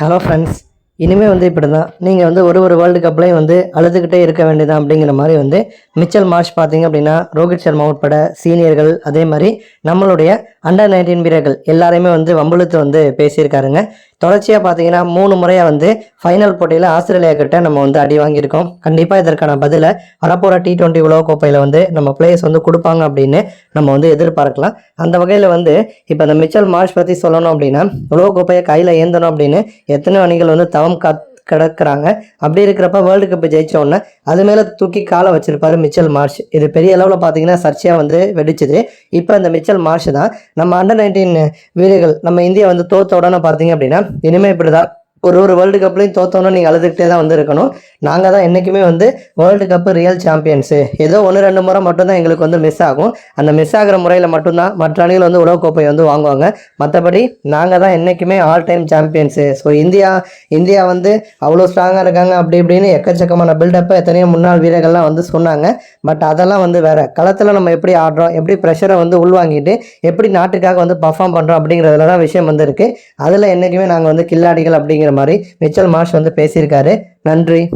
Hello friends இனிமேல் வந்து இப்படி தான் நீங்கள் வந்து ஒரு ஒரு வேர்ல்டு கப்லையும் வந்து அழுதுகிட்டே இருக்க வேண்டியதான் அப்படிங்கிற மாதிரி வந்து மிச்சல் மார்ஷ் பார்த்தீங்க அப்படின்னா ரோஹித் சர்மா உட்பட சீனியர்கள் அதே மாதிரி நம்மளுடைய அண்டர் நைன்டீன் வீரர்கள் எல்லாரையுமே வந்து வம்புழுத்து வந்து பேசியிருக்காருங்க. தொடர்ச்சியாக பார்த்தீங்கன்னா மூணு முறையாக வந்து ஃபைனல் போட்டியில் ஆஸ்திரேலியா கிட்ட நம்ம வந்து அடி வாங்கியிருக்கோம். கண்டிப்பாக இதற்கான பதிலை வரப்போகிற டி டுவெண்ட்டி உலக கோப்பையில் வந்து நம்ம பிளேயர்ஸ் வந்து கொடுப்பாங்க அப்படின்னு நம்ம வந்து எதிர்பார்க்கலாம். அந்த வகையில் வந்து இப்போ இந்த மிச்சல் மார்ஷ் பற்றி சொல்லணும் அப்படின்னா உலகக்கோப்பையை கையில் ஏந்தணும் அப்படின்னு எத்தனை அணிகள் வந்து தவம் கத் கிடக்குறாங்க. அப்படி இருக்கிறப்ப வேர்ல்டு கப் ஜெயிச்ச உடனே அது மேலே தூக்கி காலை வச்சிருப்பாரு மிச்சல் மார்ச் இது பெரிய அளவில் பார்த்தீங்கன்னா சர்ச்சையாக வந்து வெடிச்சது. இப்போ இந்த மிச்சல் மார்ச் தான். நம்ம அண்டர் நைன்டீன் வீரர்கள் நம்ம இந்தியா வந்து தோத்த உடனே பார்த்தீங்க அப்படின்னா இனிமேல் இப்படி தான் ஒரு ஒரு வேர்ல்டு கப்லையும் தோத்தோன்னா நீங்கள் அழுதுகிட்டே தான் வந்து இருக்கணும் நாங்கள் தான் என்றைக்குமே வந்து வேர்ல்டு கப்பு ரியல் சாம்பியன்ஸு ஏதோ ஒன்று ரெண்டு முறை மட்டும்தான் எங்களுக்கு வந்து மிஸ் ஆகும். அந்த மிஸ் ஆகிற முறையில் மட்டும்தான் மற்ற அணிகள் வந்து உலகக்கோப்பை வந்து வாங்குவாங்க. மற்றபடி நாங்கள் தான் என்றைக்குமே all time champions so India India வந்து அவ்வளோ ஸ்ட்ராங்காக இருக்காங்க அப்படி இப்படின்னு எக்கச்சக்கமான பில்டப்பை எத்தனையோ முன்னாள் வீரர்கள்லாம் வந்து சொன்னாங்க. பட் அதெல்லாம் வந்து வேறு. களத்தில் நம்ம எப்படி ஆடுறோம் எப்படி ப்ரெஷரை வந்து உள்வாங்கிட்டு எப்படி நாட்டுக்காக வந்து பர்ஃபார்ம் பண்ணுறோம் அப்படிங்கிறதுல தான் விஷயம் வந்து இருக்குது அதில் என்றைக்குமே நாங்கள் வந்து கில்லாடிகள் அப்படிங்கிற மாதிரி மிச்சல் மார்ஷ் வந்து பேசியிருக்காரு. நன்றி.